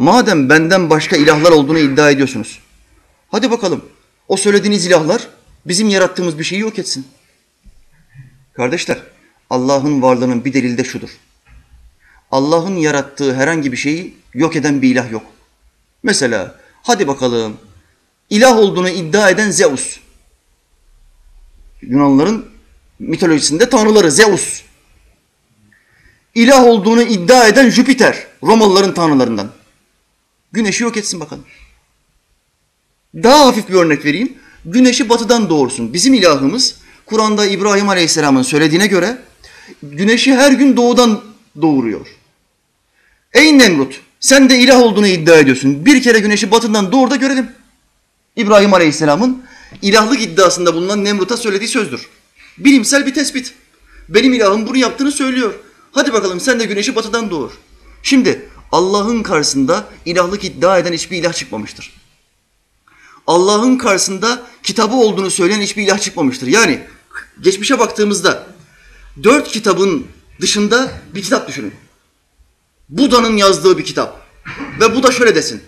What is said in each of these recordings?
madem benden başka ilahlar olduğunu iddia ediyorsunuz. Hadi bakalım o söylediğiniz ilahlar bizim yarattığımız bir şeyi yok etsin. Kardeşler Allah'ın varlığının bir delili de şudur. Allah'ın yarattığı herhangi bir şeyi yok eden bir ilah yok. Mesela hadi bakalım ilah olduğunu iddia eden Zeus. Yunanlıların mitolojisinde tanrıları Zeus. İlah olduğunu iddia eden Jüpiter. Romalıların tanrılarından. Güneşi yok etsin bakalım. Daha hafif bir örnek vereyim. Güneşi batıdan doğursun. Bizim ilahımız Kur'an'da İbrahim Aleyhisselam'ın söylediğine göre güneşi her gün doğudan doğuruyor. Ey Nemrut sen de ilah olduğunu iddia ediyorsun. Bir kere güneşi batından doğur da görelim. İbrahim Aleyhisselam'ın ilahlık iddiasında bulunan Nemrut'a söylediği sözdür. Bilimsel bir tespit. Benim ilahım bunu yaptığını söylüyor. Hadi bakalım sen de güneşi batıdan doğur. Şimdi Allah'ın karşısında ilahlık iddia eden hiçbir ilah çıkmamıştır. Allah'ın karşısında kitabı olduğunu söyleyen hiçbir ilah çıkmamıştır. Yani geçmişe baktığımızda dört kitabın dışında bir kitap düşünün. Buda'nın yazdığı bir kitap. Ve bu da şöyle desin.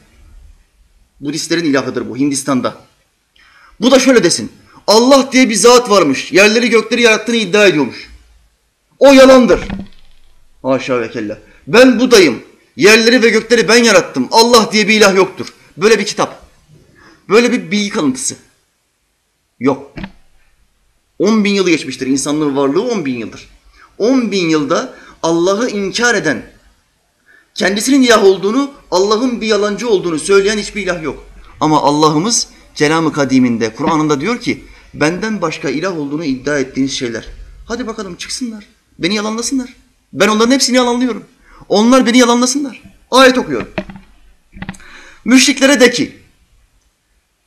Budistlerin ilahıdır bu Hindistan'da. Bu da şöyle desin. Allah diye bir zat varmış. Yerleri gökleri yarattığını iddia ediyormuş. O yalandır. Haşa ve kella. Ben Buda'yım. Yerleri ve gökleri ben yarattım. Allah diye bir ilah yoktur. Böyle bir kitap. Böyle bir bilgi kalıntısı. Yok. 10 bin yılı geçmiştir. İnsanlığın varlığı 10 bin yıldır. 10 bin yılda Allah'ı inkar eden, kendisinin ilah olduğunu, Allah'ın bir yalancı olduğunu söyleyen hiçbir ilah yok. Ama Allah'ımız Kelam-ı Kadim'inde, Kur'an'ında diyor ki, benden başka ilah olduğunu iddia ettiğiniz şeyler. Hadi bakalım çıksınlar. Beni yalanlasınlar. Ben onların hepsini yalanlıyorum. Onlar beni yalanlasınlar. Ayet okuyorum. Müşriklere de ki,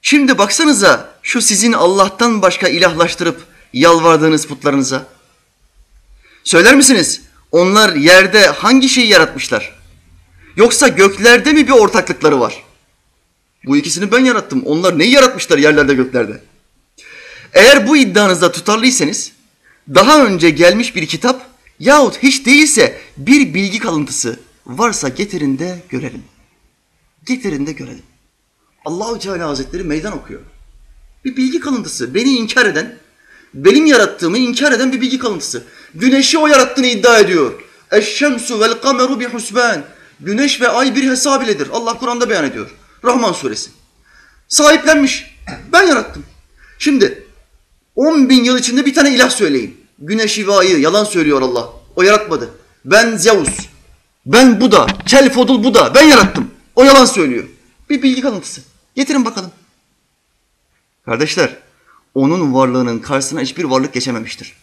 şimdi baksanıza şu sizin Allah'tan başka ilahlaştırıp yalvardığınız putlarınıza. Söyler misiniz? Onlar yerde hangi şeyi yaratmışlar? Yoksa göklerde mi bir ortaklıkları var? Bu ikisini ben yarattım. Onlar neyi yaratmışlar yerlerde göklerde? Eğer bu iddianızda tutarlıysanız daha önce gelmiş bir kitap yahut hiç değilse bir bilgi kalıntısı varsa getirin de görelim. Getirin de görelim. Allahu Teala Hazretleri meydan okuyor. Bir bilgi kalıntısı. Beni inkar eden, benim yarattığımı inkar eden bir bilgi kalıntısı. Güneşi o yarattığını iddia ediyor. Eşşemsu vel kameru bi husban. Güneş ve ay bir hesab iledir. Allah Kur'an'da beyan ediyor. Rahman suresi. Sahiplenmiş. Ben yarattım. Şimdi 10 bin yıl içinde bir tane ilah söyleyin. Güneşi ve yalan söylüyor Allah. O yaratmadı. Ben Zeus. Ben Buda. Kel Fodul Buda. Ben yarattım. O yalan söylüyor. Bir bilgi kalıntısı. Getirin bakalım. Kardeşler, onun varlığının karşısına hiçbir varlık geçememiştir.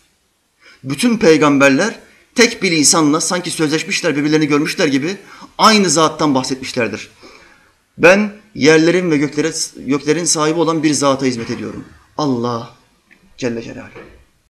Bütün peygamberler tek bir lisanla sanki sözleşmişler, birbirlerini görmüşler gibi aynı zattan bahsetmişlerdir. Ben yerlerin ve göklere, göklerin sahibi olan bir zata hizmet ediyorum. Allah Celle Celaluhu.